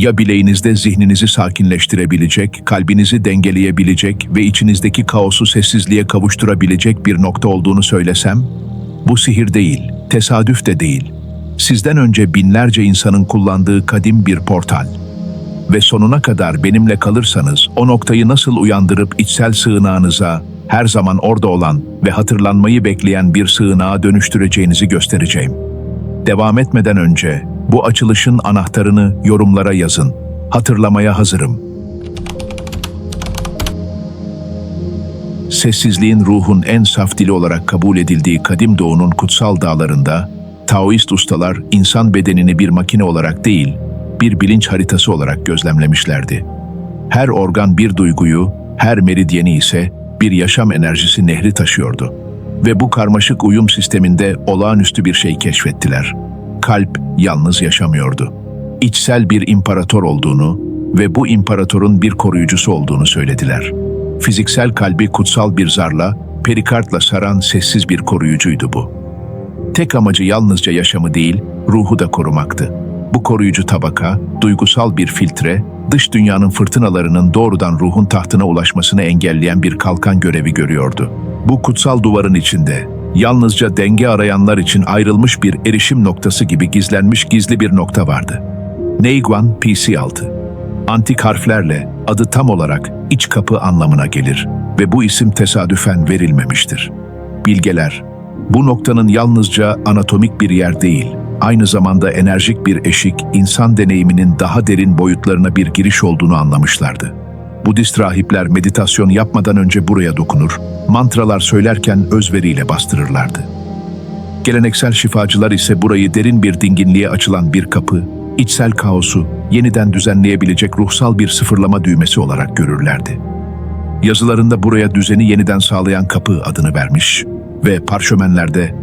Ya bileğinizde zihninizi sakinleştirebilecek, kalbinizi dengeleyebilecek ve içinizdeki kaosu sessizliğe kavuşturabilecek bir nokta olduğunu söylesem? Bu sihir değil, tesadüf de değil. Sizden önce binlerce insanın kullandığı kadim bir portal. Ve sonuna kadar benimle kalırsanız o noktayı nasıl uyandırıp içsel sığınağınıza, her zaman orada olan ve hatırlanmayı bekleyen bir sığınağa dönüştüreceğinizi göstereceğim. Devam etmeden önce bu açılışın anahtarını yorumlara yazın. Hatırlamaya hazırım. Sessizliğin ruhun en saf dili olarak kabul edildiği kadim doğunun kutsal dağlarında, Taoist ustalar insan bedenini bir makine olarak değil, bir bilinç haritası olarak gözlemlemişlerdi. Her organ bir duyguyu, her meridyeni ise bir yaşam enerjisi nehri taşıyordu. Ve bu karmaşık uyum sisteminde olağanüstü bir şey keşfettiler. Kalp yalnız yaşamıyordu. İçsel bir imparator olduğunu ve bu imparatorun bir koruyucusu olduğunu söylediler. Fiziksel kalbi kutsal bir zarla, perikartla saran sessiz bir koruyucuydu bu. Tek amacı yalnızca yaşamı değil, ruhu da korumaktı. Bu koruyucu tabaka, duygusal bir filtre, dış dünyanın fırtınalarının doğrudan ruhun tahtına ulaşmasını engelleyen bir kalkan görevi görüyordu. Bu kutsal duvarın içinde, yalnızca denge arayanlar için ayrılmış bir erişim noktası gibi gizlenmiş gizli bir nokta vardı. Neiguan PC6 Antik harflerle adı tam olarak iç kapı anlamına gelir ve bu isim tesadüfen verilmemiştir. Bilgeler, bu noktanın yalnızca anatomik bir yer değil, aynı zamanda enerjik bir eşik, insan deneyiminin daha derin boyutlarına bir giriş olduğunu anlamışlardı. Budist rahipler meditasyon yapmadan önce buraya dokunur, mantralar söylerken özveriyle bastırırlardı. Geleneksel şifacılar ise burayı derin bir dinginliğe açılan bir kapı, içsel kaosu yeniden düzenleyebilecek ruhsal bir sıfırlama düğmesi olarak görürlerdi. Yazılarında buraya düzeni yeniden sağlayan kapı adını vermiş ve parşömenlerde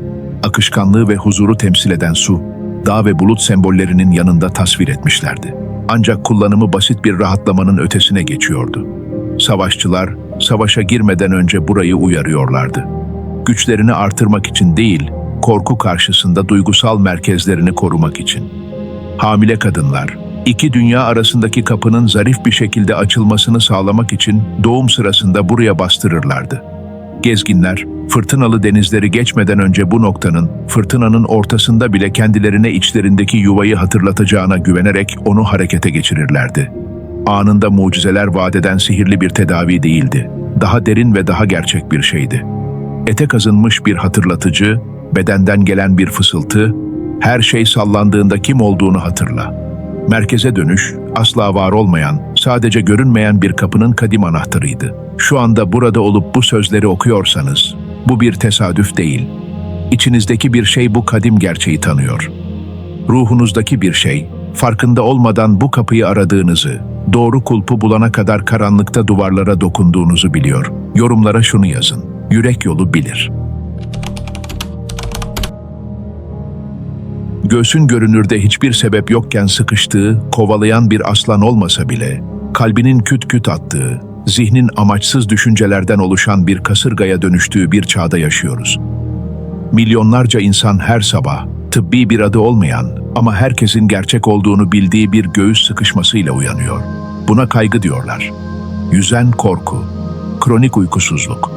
akışkanlığı ve huzuru temsil eden su, dağ ve bulut sembollerinin yanında tasvir etmişlerdi. Ancak kullanımı basit bir rahatlamanın ötesine geçiyordu. Savaşçılar, savaşa girmeden önce burayı uyarıyorlardı. Güçlerini artırmak için değil, korku karşısında duygusal merkezlerini korumak için. Hamile kadınlar, iki dünya arasındaki kapının zarif bir şekilde açılmasını sağlamak için doğum sırasında buraya bastırırlardı. Gezginler, fırtınalı denizleri geçmeden önce bu noktanın, fırtınanın ortasında bile kendilerine içlerindeki yuvayı hatırlatacağına güvenerek onu harekete geçirirlerdi. Anında mucizeler vadeden sihirli bir tedavi değildi. Daha derin ve daha gerçek bir şeydi. Ete kazınmış bir hatırlatıcı, bedenden gelen bir fısıltı, her şey sallandığında kim olduğunu hatırla. Merkeze dönüş, asla var olmayan, sadece görünmeyen bir kapının kadim anahtarıydı. Şu anda burada olup bu sözleri okuyorsanız, bu bir tesadüf değil. İçinizdeki bir şey bu kadim gerçeği tanıyor. Ruhunuzdaki bir şey, farkında olmadan bu kapıyı aradığınızı, doğru kulpu bulana kadar karanlıkta duvarlara dokunduğunuzu biliyor. Yorumlara şunu yazın. Yürek yolu bilir. Göğsün görünürde hiçbir sebep yokken sıkıştığı, kovalayan bir aslan olmasa bile, kalbinin küt küt attığı, zihnin amaçsız düşüncelerden oluşan bir kasırgaya dönüştüğü bir çağda yaşıyoruz. Milyonlarca insan her sabah, tıbbi bir adı olmayan ama herkesin gerçek olduğunu bildiği bir göğüs sıkışmasıyla uyanıyor. Buna kaygı diyorlar. Yüzen korku, kronik uykusuzluk,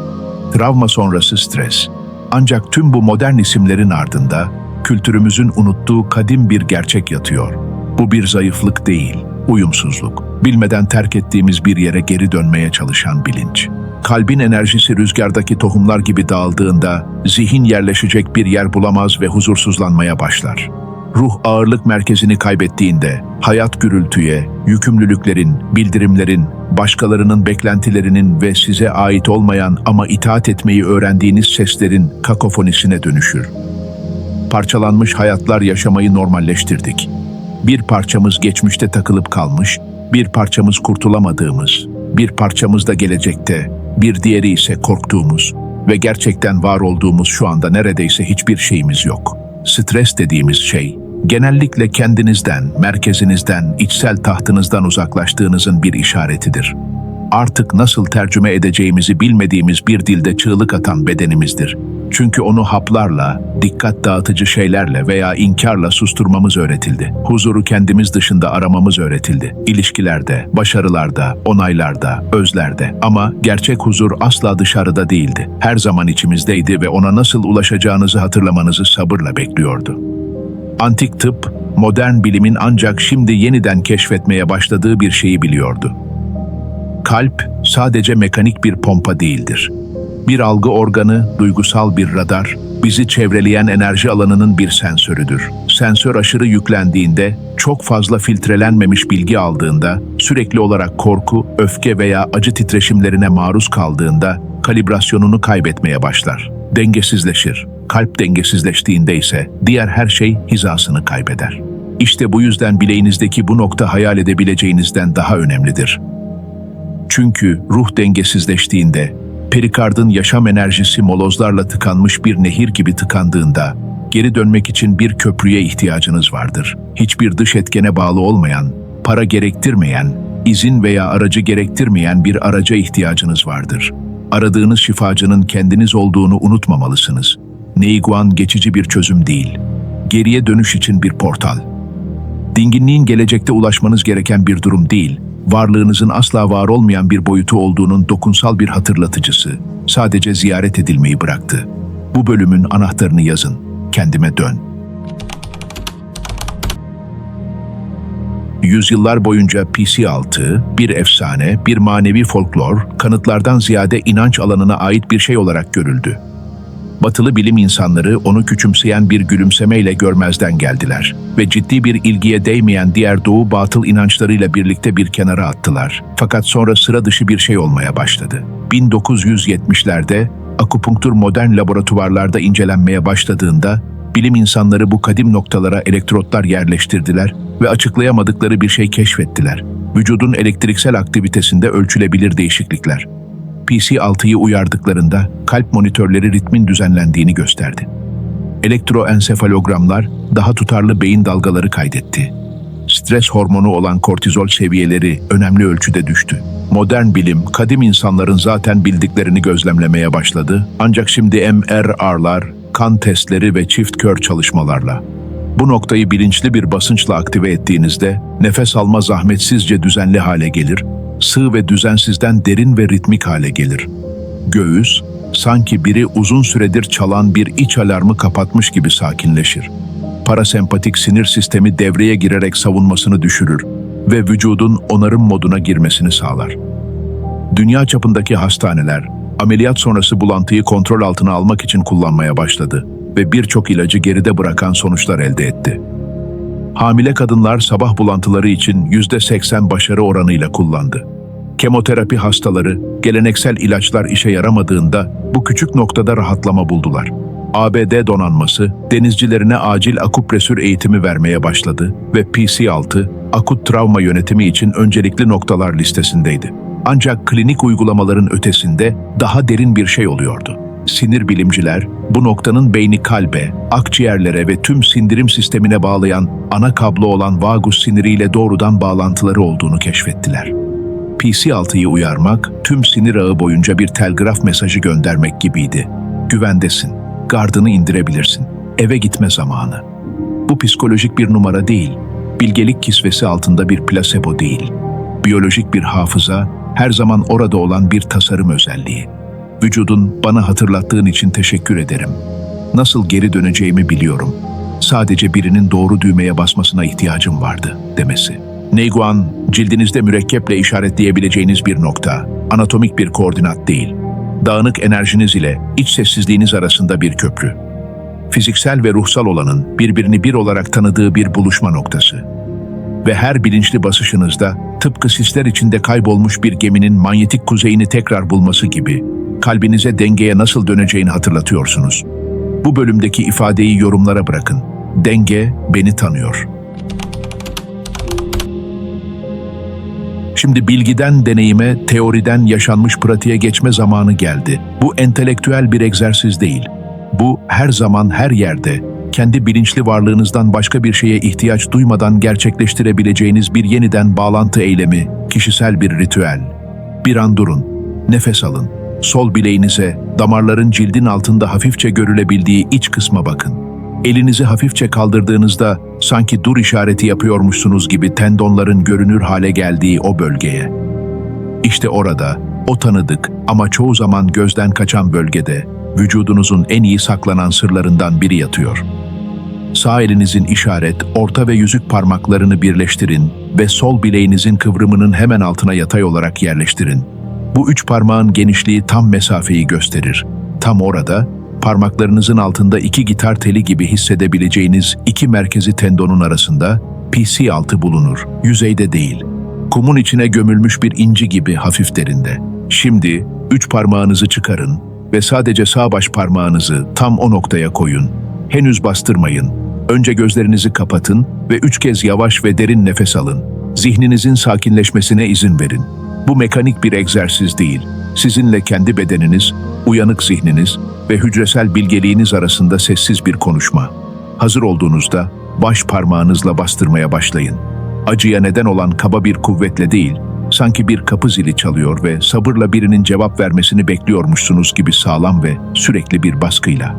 travma sonrası stres. Ancak tüm bu modern isimlerin ardında kültürümüzün unuttuğu kadim bir gerçek yatıyor. Bu bir zayıflık değil, uyumsuzluk. Bilmeden terk ettiğimiz bir yere geri dönmeye çalışan bilinç. Kalbin enerjisi rüzgardaki tohumlar gibi dağıldığında zihin yerleşecek bir yer bulamaz ve huzursuzlanmaya başlar. Ruh ağırlık merkezini kaybettiğinde hayat gürültüye, yükümlülüklerin, bildirimlerin, başkalarının beklentilerinin ve size ait olmayan ama itaat etmeyi öğrendiğiniz seslerin kakofonisine dönüşür parçalanmış hayatlar yaşamayı normalleştirdik. Bir parçamız geçmişte takılıp kalmış, bir parçamız kurtulamadığımız, bir parçamız da gelecekte, bir diğeri ise korktuğumuz ve gerçekten var olduğumuz şu anda neredeyse hiçbir şeyimiz yok. Stres dediğimiz şey, genellikle kendinizden, merkezinizden, içsel tahtınızdan uzaklaştığınızın bir işaretidir. Artık nasıl tercüme edeceğimizi bilmediğimiz bir dilde çığlık atan bedenimizdir. Çünkü onu haplarla, dikkat dağıtıcı şeylerle veya inkarla susturmamız öğretildi. Huzuru kendimiz dışında aramamız öğretildi. İlişkilerde, başarılarda, onaylarda, özlerde. Ama gerçek huzur asla dışarıda değildi. Her zaman içimizdeydi ve ona nasıl ulaşacağınızı hatırlamanızı sabırla bekliyordu. Antik tıp, modern bilimin ancak şimdi yeniden keşfetmeye başladığı bir şeyi biliyordu. Kalp sadece mekanik bir pompa değildir. Bir algı organı, duygusal bir radar, bizi çevreleyen enerji alanının bir sensörüdür. Sensör aşırı yüklendiğinde, çok fazla filtrelenmemiş bilgi aldığında, sürekli olarak korku, öfke veya acı titreşimlerine maruz kaldığında kalibrasyonunu kaybetmeye başlar. Dengesizleşir. Kalp dengesizleştiğinde ise diğer her şey hizasını kaybeder. İşte bu yüzden bileğinizdeki bu nokta hayal edebileceğinizden daha önemlidir. Çünkü ruh dengesizleştiğinde, perikardın yaşam enerjisi molozlarla tıkanmış bir nehir gibi tıkandığında, geri dönmek için bir köprüye ihtiyacınız vardır. Hiçbir dış etkene bağlı olmayan, para gerektirmeyen, izin veya aracı gerektirmeyen bir araca ihtiyacınız vardır. Aradığınız şifacının kendiniz olduğunu unutmamalısınız. Neiguan geçici bir çözüm değil. Geriye dönüş için bir portal. Dinginliğin gelecekte ulaşmanız gereken bir durum değil, varlığınızın asla var olmayan bir boyutu olduğunun dokunsal bir hatırlatıcısı. Sadece ziyaret edilmeyi bıraktı. Bu bölümün anahtarını yazın. Kendime dön. Yüzyıllar boyunca PC-6, bir efsane, bir manevi folklor, kanıtlardan ziyade inanç alanına ait bir şey olarak görüldü. Batılı bilim insanları onu küçümseyen bir gülümsemeyle görmezden geldiler ve ciddi bir ilgiye değmeyen diğer doğu batıl inançlarıyla birlikte bir kenara attılar. Fakat sonra sıra dışı bir şey olmaya başladı. 1970'lerde akupunktur modern laboratuvarlarda incelenmeye başladığında bilim insanları bu kadim noktalara elektrotlar yerleştirdiler ve açıklayamadıkları bir şey keşfettiler. Vücudun elektriksel aktivitesinde ölçülebilir değişiklikler. PC-6'yı uyardıklarında kalp monitörleri ritmin düzenlendiğini gösterdi. Elektroensefalogramlar daha tutarlı beyin dalgaları kaydetti. Stres hormonu olan kortizol seviyeleri önemli ölçüde düştü. Modern bilim, kadim insanların zaten bildiklerini gözlemlemeye başladı. Ancak şimdi MRR'lar, kan testleri ve çift kör çalışmalarla bu noktayı bilinçli bir basınçla aktive ettiğinizde nefes alma zahmetsizce düzenli hale gelir, sığ ve düzensizden derin ve ritmik hale gelir. Göğüs, sanki biri uzun süredir çalan bir iç alarmı kapatmış gibi sakinleşir. Parasempatik sinir sistemi devreye girerek savunmasını düşürür ve vücudun onarım moduna girmesini sağlar. Dünya çapındaki hastaneler, ameliyat sonrası bulantıyı kontrol altına almak için kullanmaya başladı ve birçok ilacı geride bırakan sonuçlar elde etti. Hamile kadınlar sabah bulantıları için %80 başarı oranıyla kullandı. Kemoterapi hastaları, geleneksel ilaçlar işe yaramadığında bu küçük noktada rahatlama buldular. ABD donanması denizcilerine acil akupresür eğitimi vermeye başladı ve PC-6 akut travma yönetimi için öncelikli noktalar listesindeydi. Ancak klinik uygulamaların ötesinde daha derin bir şey oluyordu. Sinir bilimciler bu noktanın beyni kalbe, akciğerlere ve tüm sindirim sistemine bağlayan ana kablo olan vagus siniriyle doğrudan bağlantıları olduğunu keşfettiler. PC-6'yı uyarmak, tüm sinir ağı boyunca bir telgraf mesajı göndermek gibiydi. Güvendesin, gardını indirebilirsin, eve gitme zamanı. Bu psikolojik bir numara değil, bilgelik kisvesi altında bir plasebo değil. Biyolojik bir hafıza, her zaman orada olan bir tasarım özelliği. Vücudun bana hatırlattığın için teşekkür ederim. Nasıl geri döneceğimi biliyorum. Sadece birinin doğru düğmeye basmasına ihtiyacım vardı demesi. Neiguan, cildinizde mürekkeple işaretleyebileceğiniz bir nokta, anatomik bir koordinat değil. Dağınık enerjiniz ile iç sessizliğiniz arasında bir köprü. Fiziksel ve ruhsal olanın birbirini bir olarak tanıdığı bir buluşma noktası. Ve her bilinçli basışınızda tıpkı sisler içinde kaybolmuş bir geminin manyetik kuzeyini tekrar bulması gibi kalbinize dengeye nasıl döneceğini hatırlatıyorsunuz. Bu bölümdeki ifadeyi yorumlara bırakın. Denge beni tanıyor. Şimdi bilgiden deneyime, teoriden yaşanmış pratiğe geçme zamanı geldi. Bu entelektüel bir egzersiz değil. Bu her zaman her yerde kendi bilinçli varlığınızdan başka bir şeye ihtiyaç duymadan gerçekleştirebileceğiniz bir yeniden bağlantı eylemi, kişisel bir ritüel. Bir an durun. Nefes alın. Sol bileğinize, damarların cildin altında hafifçe görülebildiği iç kısma bakın. Elinizi hafifçe kaldırdığınızda sanki dur işareti yapıyormuşsunuz gibi tendonların görünür hale geldiği o bölgeye. İşte orada, o tanıdık ama çoğu zaman gözden kaçan bölgede vücudunuzun en iyi saklanan sırlarından biri yatıyor. Sağ elinizin işaret, orta ve yüzük parmaklarını birleştirin ve sol bileğinizin kıvrımının hemen altına yatay olarak yerleştirin. Bu üç parmağın genişliği tam mesafeyi gösterir. Tam orada, parmaklarınızın altında iki gitar teli gibi hissedebileceğiniz iki merkezi tendonun arasında PC6 bulunur, yüzeyde değil. Kumun içine gömülmüş bir inci gibi hafif derinde. Şimdi üç parmağınızı çıkarın ve sadece sağ baş parmağınızı tam o noktaya koyun. Henüz bastırmayın. Önce gözlerinizi kapatın ve üç kez yavaş ve derin nefes alın. Zihninizin sakinleşmesine izin verin. Bu mekanik bir egzersiz değil. Sizinle kendi bedeniniz, uyanık zihniniz ve hücresel bilgeliğiniz arasında sessiz bir konuşma. Hazır olduğunuzda baş parmağınızla bastırmaya başlayın. Acıya neden olan kaba bir kuvvetle değil, sanki bir kapı zili çalıyor ve sabırla birinin cevap vermesini bekliyormuşsunuz gibi sağlam ve sürekli bir baskıyla.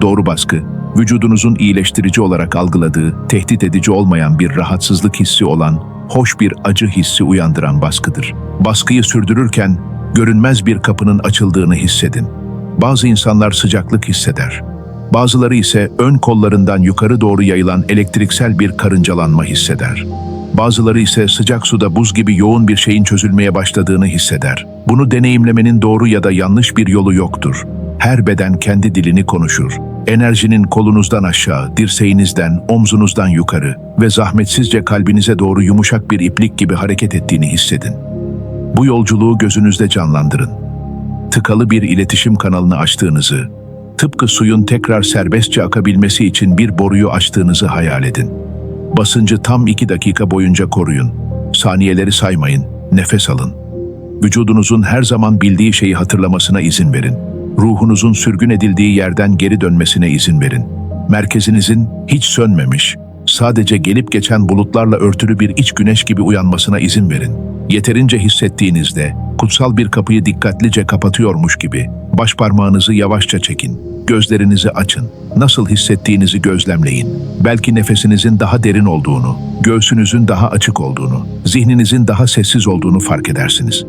Doğru baskı, vücudunuzun iyileştirici olarak algıladığı, tehdit edici olmayan bir rahatsızlık hissi olan, hoş bir acı hissi uyandıran baskıdır. Baskıyı sürdürürken, görünmez bir kapının açıldığını hissedin. Bazı insanlar sıcaklık hisseder. Bazıları ise ön kollarından yukarı doğru yayılan elektriksel bir karıncalanma hisseder. Bazıları ise sıcak suda buz gibi yoğun bir şeyin çözülmeye başladığını hisseder. Bunu deneyimlemenin doğru ya da yanlış bir yolu yoktur. Her beden kendi dilini konuşur. Enerjinin kolunuzdan aşağı, dirseğinizden, omzunuzdan yukarı ve zahmetsizce kalbinize doğru yumuşak bir iplik gibi hareket ettiğini hissedin. Bu yolculuğu gözünüzde canlandırın. Tıkalı bir iletişim kanalını açtığınızı, tıpkı suyun tekrar serbestçe akabilmesi için bir boruyu açtığınızı hayal edin. Basıncı tam iki dakika boyunca koruyun. Saniyeleri saymayın, nefes alın. Vücudunuzun her zaman bildiği şeyi hatırlamasına izin verin. Ruhunuzun sürgün edildiği yerden geri dönmesine izin verin. Merkezinizin hiç sönmemiş, sadece gelip geçen bulutlarla örtülü bir iç güneş gibi uyanmasına izin verin. Yeterince hissettiğinizde, kutsal bir kapıyı dikkatlice kapatıyormuş gibi, baş parmağınızı yavaşça çekin. Gözlerinizi açın. Nasıl hissettiğinizi gözlemleyin. Belki nefesinizin daha derin olduğunu, göğsünüzün daha açık olduğunu, zihninizin daha sessiz olduğunu fark edersiniz.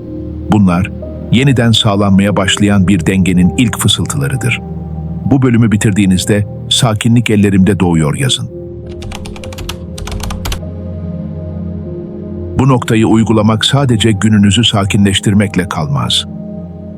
Bunlar, yeniden sağlanmaya başlayan bir dengenin ilk fısıltılarıdır. Bu bölümü bitirdiğinizde, sakinlik ellerimde doğuyor yazın. Bu noktayı uygulamak sadece gününüzü sakinleştirmekle kalmaz.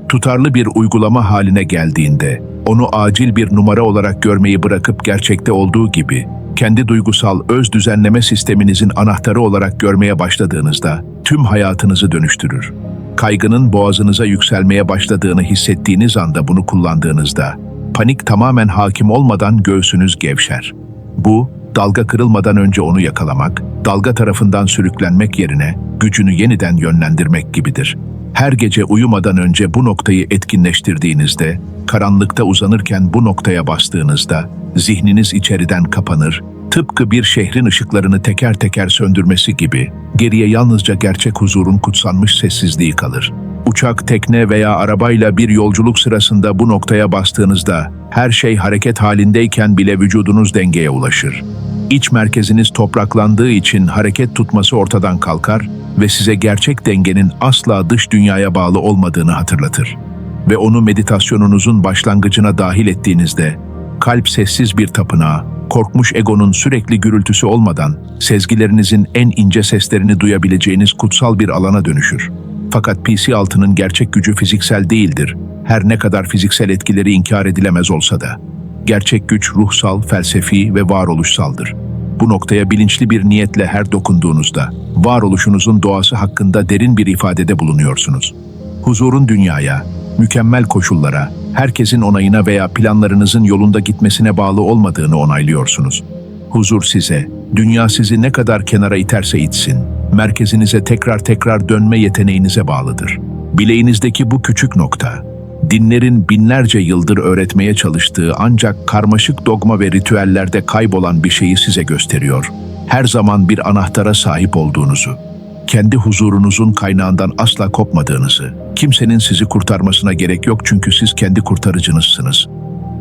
Tutarlı bir uygulama haline geldiğinde, onu acil bir numara olarak görmeyi bırakıp gerçekte olduğu gibi, kendi duygusal öz düzenleme sisteminizin anahtarı olarak görmeye başladığınızda, tüm hayatınızı dönüştürür. Kaygının boğazınıza yükselmeye başladığını hissettiğiniz anda bunu kullandığınızda, panik tamamen hakim olmadan göğsünüz gevşer. Bu, dalga kırılmadan önce onu yakalamak, dalga tarafından sürüklenmek yerine gücünü yeniden yönlendirmek gibidir. Her gece uyumadan önce bu noktayı etkinleştirdiğinizde, karanlıkta uzanırken bu noktaya bastığınızda, zihniniz içeriden kapanır, tıpkı bir şehrin ışıklarını teker teker söndürmesi gibi, geriye yalnızca gerçek huzurun kutsanmış sessizliği kalır. Uçak, tekne veya arabayla bir yolculuk sırasında bu noktaya bastığınızda, her şey hareket halindeyken bile vücudunuz dengeye ulaşır. İç merkeziniz topraklandığı için hareket tutması ortadan kalkar ve size gerçek dengenin asla dış dünyaya bağlı olmadığını hatırlatır. Ve onu meditasyonunuzun başlangıcına dahil ettiğinizde, kalp sessiz bir tapınağa, korkmuş egonun sürekli gürültüsü olmadan sezgilerinizin en ince seslerini duyabileceğiniz kutsal bir alana dönüşür. Fakat PC6'nın gerçek gücü fiziksel değildir, her ne kadar fiziksel etkileri inkar edilemez olsa da. Gerçek güç ruhsal, felsefi ve varoluşsaldır. Bu noktaya bilinçli bir niyetle her dokunduğunuzda, varoluşunuzun doğası hakkında derin bir ifadede bulunuyorsunuz. Huzurun dünyaya, mükemmel koşullara, herkesin onayına veya planlarınızın yolunda gitmesine bağlı olmadığını onaylıyorsunuz. Huzur size, dünya sizi ne kadar kenara iterse itsin, merkezinize tekrar tekrar dönme yeteneğinize bağlıdır. Bileğinizdeki bu küçük nokta, dinlerin binlerce yıldır öğretmeye çalıştığı ancak karmaşık dogma ve ritüellerde kaybolan bir şeyi size gösteriyor. Her zaman bir anahtara sahip olduğunuzu. Kendi huzurunuzun kaynağından asla kopmadığınızı, kimsenin sizi kurtarmasına gerek yok çünkü siz kendi kurtarıcınızsınız.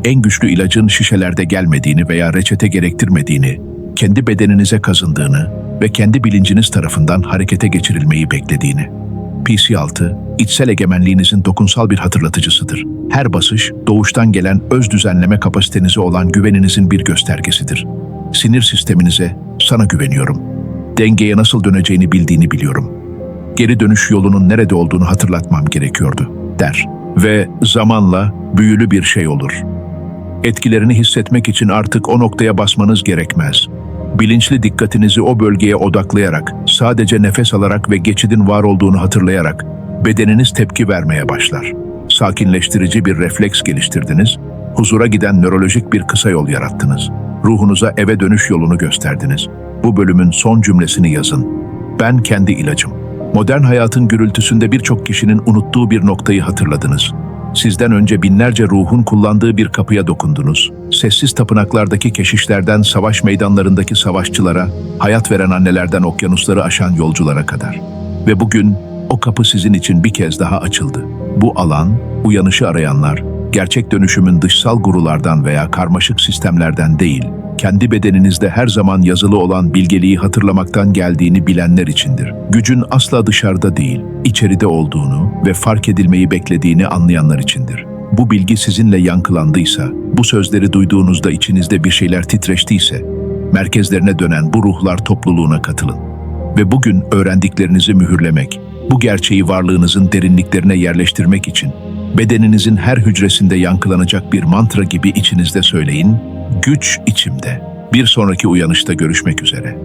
En güçlü ilacın şişelerde gelmediğini veya reçete gerektirmediğini, kendi bedeninize kazındığını ve kendi bilinciniz tarafından harekete geçirilmeyi beklediğini. PC6, içsel egemenliğinizin dokunsal bir hatırlatıcısıdır. Her basış, doğuştan gelen öz düzenleme kapasitenize olan güveninizin bir göstergesidir. Sinir sisteminize, sana güveniyorum. Dengeye nasıl döneceğini bildiğini biliyorum. Geri dönüş yolunun nerede olduğunu hatırlatmam gerekiyordu, der. Ve zamanla büyülü bir şey olur. Etkilerini hissetmek için artık o noktaya basmanız gerekmez. Bilinçli dikkatinizi o bölgeye odaklayarak, sadece nefes alarak ve geçidin var olduğunu hatırlayarak bedeniniz tepki vermeye başlar. Sakinleştirici bir refleks geliştirdiniz, huzura giden nörolojik bir kısa yol yarattınız. Ruhunuza eve dönüş yolunu gösterdiniz. Bu bölümün son cümlesini yazın. Ben kendi ilacım. Modern hayatın gürültüsünde birçok kişinin unuttuğu bir noktayı hatırladınız. Sizden önce binlerce ruhun kullandığı bir kapıya dokundunuz. Sessiz tapınaklardaki keşişlerden savaş meydanlarındaki savaşçılara, hayat veren annelerden okyanusları aşan yolculara kadar. Ve bugün o kapı sizin için bir kez daha açıldı. Bu alan, uyanışı arayanlar, gerçek dönüşümün dışsal gurulardan veya karmaşık sistemlerden değil, kendi bedeninizde her zaman yazılı olan bilgeliği hatırlamaktan geldiğini bilenler içindir. Gücün asla dışarıda değil, içeride olduğunu ve fark edilmeyi beklediğini anlayanlar içindir. Bu bilgi sizinle yankılandıysa, bu sözleri duyduğunuzda içinizde bir şeyler titreştiyse, merkezlerine dönen bu ruhlar topluluğuna katılın. Ve bugün öğrendiklerinizi mühürlemek, bu gerçeği varlığınızın derinliklerine yerleştirmek için bedeninizin her hücresinde yankılanacak bir mantra gibi içinizde söyleyin, güç içimde. Bir sonraki uyanışta görüşmek üzere.